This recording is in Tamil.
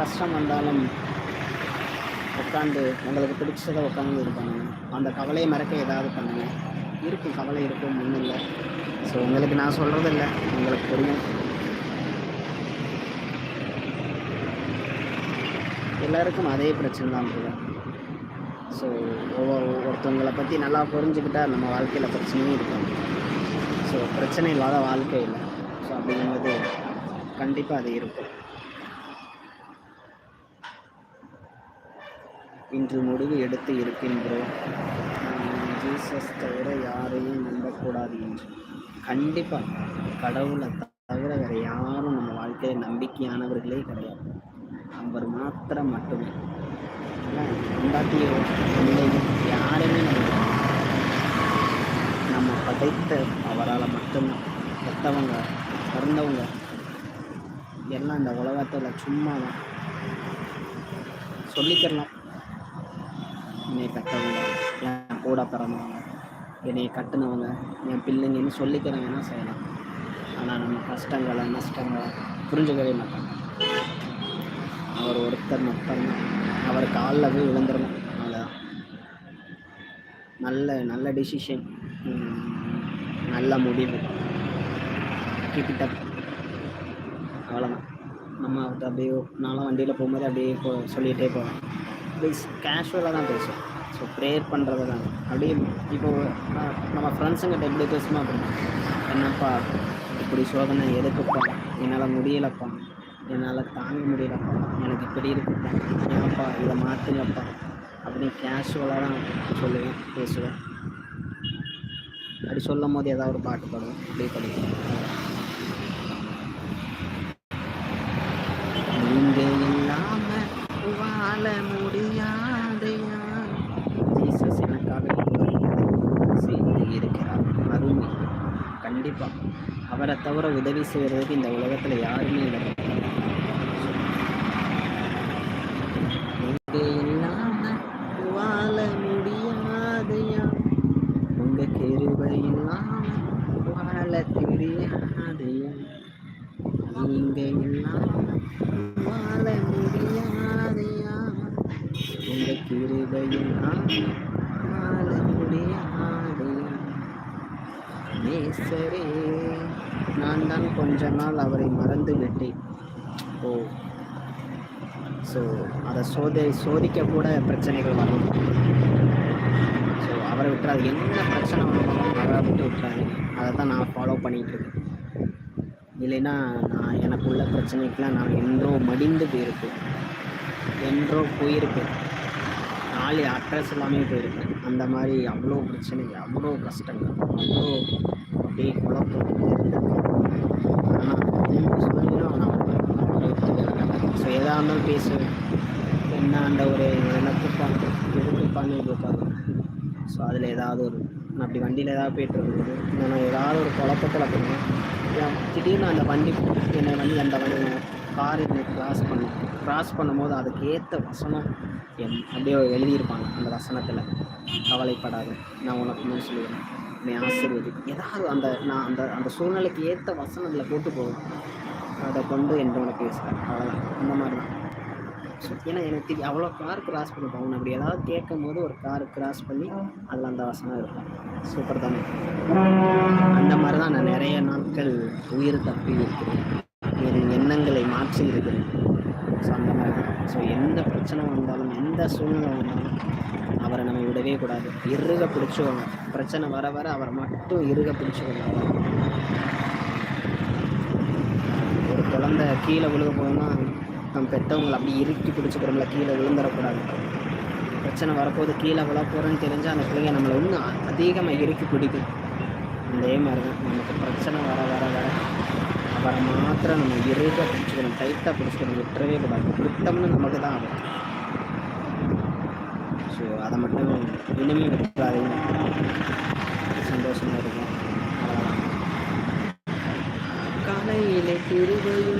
கஷ்டம் வந்தாலும் உட்காந்து உங்களுக்கு பிடிச்சதை உட்காந்து இது பண்ணுங்கள் அந்த கவலையை மறக்க ஏதாவது பண்ணுங்கள் இருக்கும் கவலை இருக்கும் ஒன்றும் இல்லை. ஸோ உங்களுக்கு நான் சொல்கிறது இல்லை உங்களுக்கு புரியும். எல்லாருக்கும் அதே பிரச்சனை தான் போல ஸோ ஒவ்வொரு ஒருத்தவங்களை பற்றி நல்லா புரிஞ்சுக்கிட்டால் நம்ம வாழ்க்கையில் பிரச்சனையும் இருக்கும் ஸோ பிரச்சனை இல்லாத வாழ்க்கை இல்லை. ஸோ அப்படிங்கும்போது கண்டிப்பாக அது இருக்கும். இன்று முடிவு எடுத்து இருக்கின்றோம். ஜீசஸ் தவிர யாரையும் நம்பக்கூடாது என்று. கண்டிப்பாக கடவுளை தவிர வேறு யாரும் நம்ம வாழ்க்கையில் நம்பிக்கையானவர்களே கிடையாது. அவர் மாத்திரம் மட்டுமே. பொண்டாட்டியோ பிள்ளையோ யாருமே நம்ம நம்ம படைத்த அவரால் மட்டும்தான் பெற்றவங்க பிறந்தவங்க எல்லாம் இந்த உலகத்தில் சும்மா தான் சொல்லிக்கிறலாம் என்னை கட்டவங்க என் கூட பிறந்தவங்க என்னை கட்டுனவங்க என் பிள்ளைங்கன்னு சொல்லிக்கிறவங்கன்னா செய்யலாம் ஆனால் நம்ம கஷ்டங்களை நஷ்டங்களை புரிஞ்சுக்கவே மாட்டாங்க. அவர் ஒருத்தர் மட்டும்தான். அவர் காலில் போய் விழுந்துடணும் அவ்வளோதான் நல்ல நல்ல டிசிஷன் நல்ல முடிவு. கிட்ட அவ்வளோதான் நம்ம அப்படியே நானும் வண்டியில் போகும்போது அப்படியே போ சொல்லிகிட்டே போவேன். ப்ளீஸ் கேஷுவலாக தான் பேசுவேன் ஸோ ப்ரேயர் பண்ணுறது தான் அப்படியே இப்போ நம்ம ஃப்ரெண்ட்ஸுங்கிட்ட எப்படி பேசுமா அப்படின்னா என்னப்பா இப்படி சோதனை எதுக்குப்பா? என்னால் முடியலப்பா. என்னால் தாங்க முடியலப்பா. எனக்கு இப்படி இருக்குப்பா. ஏன்ப்பா இதை மாற்றுங்கப்பா அப்படின்னு கேஷுவலாக தான் சொல்லுவேன் பேசுவேன் அப்படி சொல்லும் போது ஏதாவது ஒரு பாட்டு பாடுவேன் அப்படியே படிப்பேன் கண்டிப்பா அவரை தவிர உதவி செய்கிறதுக்கு இந்த உலகத்துல யாருமே இல்லை. வாழ முடியாதையா? உங்க கிருபை இல்லாம வாழ தெரியாதையா? நீங்க வாழ முடியாதையா? உங்க கிருபை வாழ முடியாதையா சரி நான் தான் கொஞ்ச நாள் அவரை மறந்து விட்டேன். ஓ. ஸோ அதை சோதி சோதிக்க கூட பிரச்சனைகள் வரும் ஸோ அவரை விட்டுறாது என்ன பிரச்சனை வந்தாலும் அவரை விட்டு விட்டுறாரு அதை தான் நான் ஃபாலோ பண்ணிகிட்டு இருக்கேன். இல்லைன்னா நான் எனக்குள்ள பிரச்சனைக்கெலாம் நான் என்றோ மடிந்து போயிருப்பேன். என்றோ போயிருப்பேன். நாலு அட்ரஸ் எல்லாமே போயிருப்பேன். அந்த மாதிரி அவ்வளோ பிரச்சனை அவ்வளோ கஷ்டங்கள் அவ்வளோ அப்படியே குழப்பம் ஆனால் சொல்லிடும் நான் ஸோ எதாக இருந்தாலும் பேசுவேன். என்ன அந்த ஒரு எனக்குப்பாங்க எதுக்குப்பான்னு இருப்பாங்க ஸோ அதில் ஏதாவது ஒரு நான் அப்படி வண்டியில் ஏதாவது போயிட்டு இருக்கும்போது இல்லை நான் ஏதாவது ஒரு குழப்பத்தில் போயிருந்தேன் திடீர்னு அந்த வண்டி என்னை வந்து அந்த வண்டி கார் என்னை கிராஸ் பண்ணும் கிராஸ் பண்ணும்போது அதுக்கேற்ற வசனம் என் அப்படியே எழுதியிருப்பாங்க அந்த வசனத்தில். கவலைப்படாது நான் உனக்கு மேல் சொல்லிடுறேன் நீ ஆசிர்வதி. ஏதாவது அந்த நான் அந்த அந்த சூழ்நிலைக்கு ஏற்ற வசனத்தில் போட்டு போகும். அதை கொண்டு என்று உனக்கு பேசுகிறேன் அவ்வளோதான் அந்த மாதிரி தான். ஏன்னா எனக்கு தெரியும் அவ்வளோ கார் கிராஸ் பண்ணிப்போம் அவன் அப்படி ஏதாவது கேட்கும் போது ஒரு கார் கிராஸ் பண்ணி அதில் அந்த வசனம் இருக்கும். சூப்பர் தானே? அந்த மாதிரி தான் நான் நிறைய நாட்கள் உயிர் தப்பி இருக்கிறேன். என் எண்ணங்களை மாற்றி இருக்கிறேன் ஸோ அந்த மாதிரி தான். ஸோ எந்த பிரச்சனை வந்தாலும் எந்த சூழ்நிலை வந்தாலும் அவரை நம்ம விடவே கூடாது. இறுக பிடிச்சிக்கோங்க. பிரச்சனை வர வர அவரை மட்டும் இறுக பிடிச்சிக்கோங்க. ஒரு குழந்தை கீழே விழுக போதுன்னா நம்ம பெற்றவங்களை அப்படி இறுக்கி பிடிச்சிக்கிறோம்ல கீழே விழுந்துடக்கூடாது. பிரச்சனை வரப்போது கீழே விழ போகிறோன்னு தெரிஞ்சால் அந்த பிள்ளைங்க நம்மளை இன்னும் அதிகமாக இறுக்கி பிடிக்கும். அதே மாதிரி தான் நமக்கு பிரச்சனை வர வர வர வர மாத்திரம் நம்ம இறுக பிடிச்சிக்கணும். டைட்டாக பிடிச்சிக்கணும். விட்டுறவே கூடாது. விட்டோம்னு நமக்கு தான் ஆகும் ஸோ அதை மட்டும் இனிமேல் விட்டுறாதீங்க. சந்தோஷமாக இருக்கும் காலையில் திருவையும்